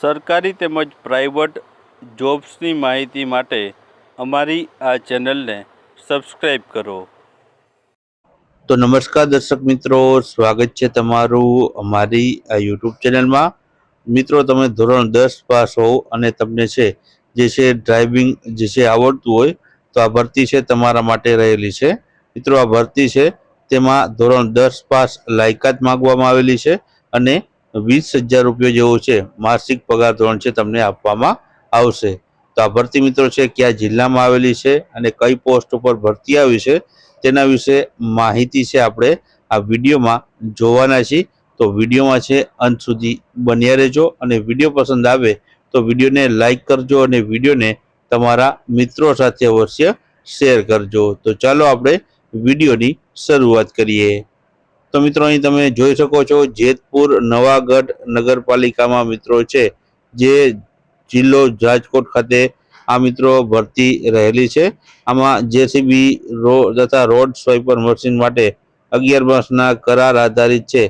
સરકારી તેમજ પ્રાઇવેટ જોબ્સની માહિતી માટે અમારી આ ચેનલને સબસ્ક્રાઈબ કરો. તો નમસ્કાર દર્શક મિત્રો, સ્વાગત છે તમારું અમારી આ યુટ્યુબ ચેનલમાં. મિત્રો, તમે ધોરણ દસ પાસ હોવ અને તમને છે, જે છે ડ્રાઇવિંગ જે છે આવડતું હોય, તો આ ભરતી છે તમારા માટે રહેલી છે. મિત્રો, આ ભરતી છે તેમાં ધોરણ દસ પાસ લાયકાત માંગવામાં આવેલી છે અને વીસ હજાર રૂપિયા જેવો છે, માસિક પગાર ધોરણ છે તમને આપવામાં આવશે. તો આ ભરતી મિત્રો છે, કયા જિલ્લામાં આવેલી છે અને કઈ પોસ્ટ ઉપર ભરતી આવી છે, તેના વિશે માહિતી છે આપણે આ વિડીયોમાં જોવાના છીએ. તો વિડીયોમાં છે, અંત સુધી બન્યા રહેજો અને વીડિયો પસંદ આવે તો વિડીયોને લાઇક કરજો અને વિડીયોને તમારા મિત્રો સાથે અવશ્ય શેર કરજો. તો ચાલો આપણે વિડીયોની શરૂઆત કરીએ. તો મિત્રો અહીં તમે જોઈ શકો છો, જેતપુર, નવાગઢ નગરપાલિકામાં મિત્રો છે, જે જિલ્લો રાજકોટ ખાતે આ મિત્રો ભરતી રહેલી છે. આમાં જેસીબી રો તથા રોડ સ્વાઈપર મશીન માટે અગિયાર માસના કરાર આધારિત છે.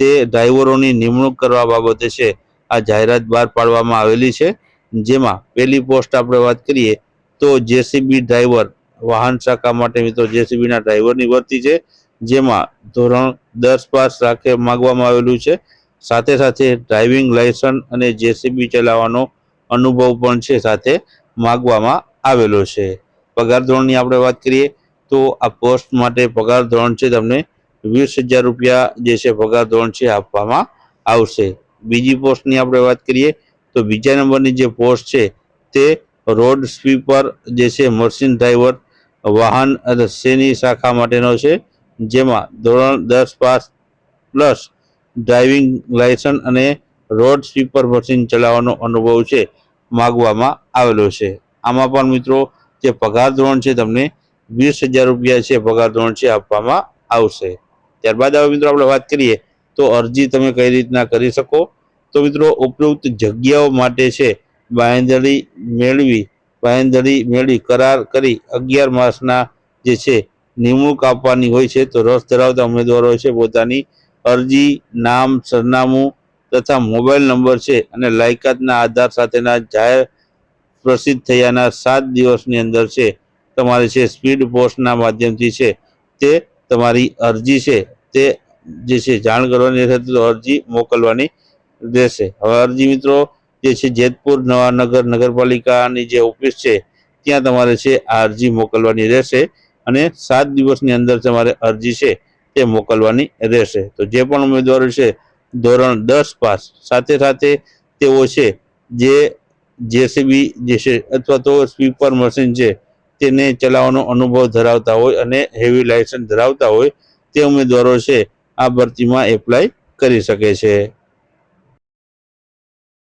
તે ડ્રાઈવરોની નિમણૂક કરવા બાબતે છે. આ જાહેરાત બહાર પાડવામાં આવેલી છે. જેમાં પહેલી પોસ્ટ આપણે વાત કરીએ તો જેસીબી ડ્રાઈવર વાહન શાખા માટે મિત્રો જેસીબીના ડ્રાઈવરની ભરતી છે. જેમાં ધોરણ દસ પાસ રાખે માગવામાં આવેલું છે. સાથે સાથે ડ્રાઇવિંગ લાયસન્સ અને જેસીબી ચલાવવાનો અનુભવ પણ છે સાથે માગવામાં આવેલો છે. પગાર ધોરણની આપણે વાત કરીએ તો આ પોસ્ટ માટે પગાર ધોરણ છે તમને વીસ હજાર રૂપિયા જે છે પગાર ધોરણ છે આપવામાં આવશે. બીજી પોસ્ટની આપણે વાત કરીએ તો બીજા નંબરની જે પોસ્ટ છે તે રોડ સ્વીપર જે છે મશીન ડ્રાઈવર વાહન શેની શાખા માટેનો છે. જેમાં ધોરણ દસ પાસ પ્લસ ડ્રાઇવિંગ લાયસન્સ અને રોડ સ્વીપર મશીન ચલાવવાનો અનુભવ છે, માગવામાં આવેલો છે. આમાં પણ મિત્રો, જે પગાર ધોરણ છે તમને વીસ હજાર રૂપિયા છે પગાર ધોરણ છે આપવામાં આવશે. ત્યારબાદ હવે મિત્રો આપણે વાત કરીએ, તો અરજી તમે કઈ રીતના કરી શકો? તો મિત્રો ઉપયુક્ત જગ્યાઓ માટે છે, બાંયધરી મેળવી બાંયધરી મેળવી કરાર કરી અગિયાર માસના જે છે નિમણૂક આપવાની હોય છે, તો રસ ધરાવતા ઉમેદવારો છે. પોતાની અરજી, નામ, સરનામું તથા મોબાઈલ નંબર છે અને લાયકાતના આધાર સાથેના જાહેર પ્રસિદ્ધ થયાના સાત દિવસની અંદર છે. તમારે છે સ્પીડ પોસ્ટના માધ્યમથી છે તે તમારી અરજી છે, તે જે છે જાણ કરવાની રહેશે, તો અરજી મોકલવાની રહેશે. હવે અરજી મિત્રો જે છે જેતપુર નવાનગર નગરપાલિકાની જે ઓફિસ છે, ત્યાં તમારે છે આ અરજી મોકલવાની રહેશે. અને સાત દિવસની અંદર તમારે અરજી છે તે મોકલવાની રહેશે. તો જે પણ ઉમેદવારો છે, ધોરણ દસ પાસ, સાથે સાથે તેઓ છે, જે જેસીબી જે છે, અથવા તો સ્વીપર મશીન છે, તેને ચલાવવાનો અનુભવ ધરાવતા હોય અને હેવી લાયસન્સ ધરાવતા હોય, તે ઉમેદવારો છે, આ ભરતીમાં એપ્લાય કરી શકે છે.